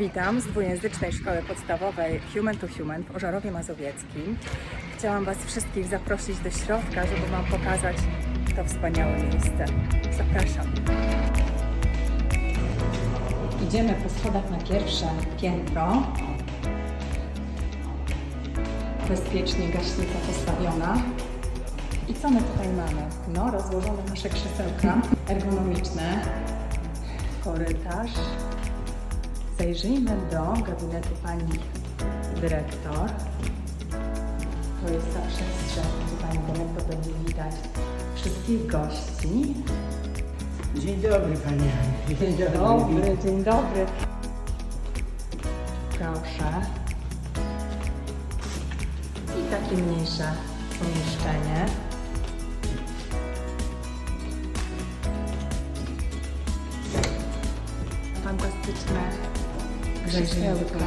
Witam z dwujęzycznej szkoły podstawowej Human to Human w Ożarowie Mazowieckim. Chciałam Was wszystkich zaprosić do środka, żeby Wam pokazać to wspaniałe miejsce. Zapraszam. Idziemy po schodach na pierwsze piętro. Bezpiecznie gaśnica postawiona. I co my tutaj mamy? No, rozłożone nasze krzesełka ergonomiczne, korytarz. Zajrzyjmy do gabinetu pani dyrektor. To jest ta przestrzeń, gdzie pani dyrektor będzie widać wszystkich gości. Dzień dobry Panie. Dzień dobry, dzień dobry. Proszę. I takie mniejsze pomieszczenie. Fantastyczne krzesełka.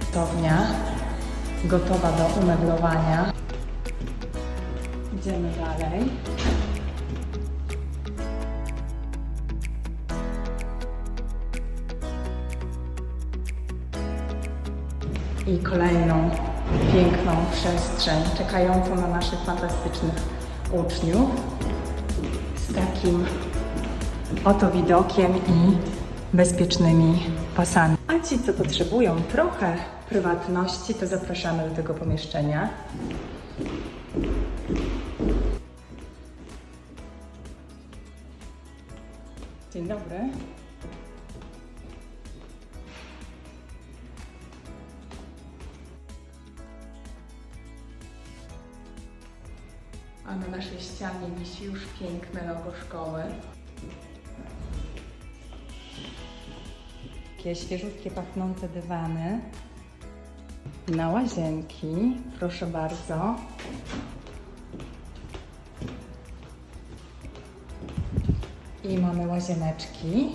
Gotownia gotowa do umeblowania. Idziemy dalej. i kolejną piękną przestrzeń czekającą na naszych fantastycznych uczniów z takim oto widokiem i bezpiecznymi pasami. A ci, co potrzebują trochę prywatności, to zapraszamy do tego pomieszczenia. Dzień dobry. A na naszej ścianie wisi już piękne logo szkoły. Takie świeżutkie, pachnące dywany. Na łazienki, proszę bardzo. I mamy łazieneczki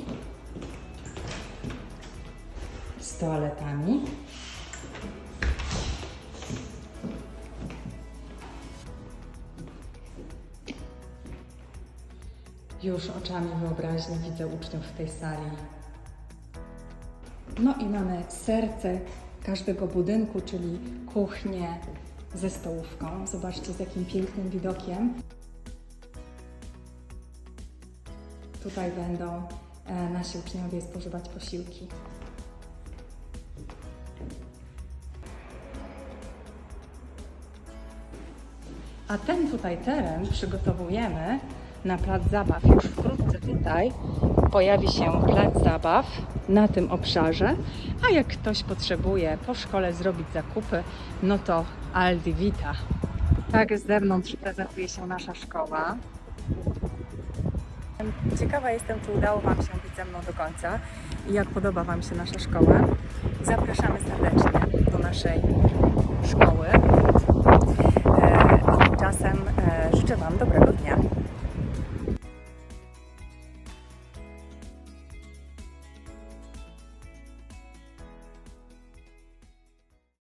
z toaletami. Już oczami wyobraźni widzę uczniów w tej sali. No i mamy serce każdego budynku, czyli kuchnię ze stołówką. Zobaczcie z jakim pięknym widokiem. Tutaj będą e, nasi uczniowie spożywać posiłki. A ten tutaj teren przygotowujemy na plac zabaw. Już wkrótce tutaj pojawi się plac zabaw na tym obszarze. A jak ktoś potrzebuje po szkole zrobić zakupy, no to Aldi Vita. Tak z zewnątrz prezentuje się nasza szkoła. Ciekawa jestem, czy udało Wam się być ze mną do końca i jak podoba Wam się nasza szkoła. Zapraszamy serdecznie do naszej szkoły.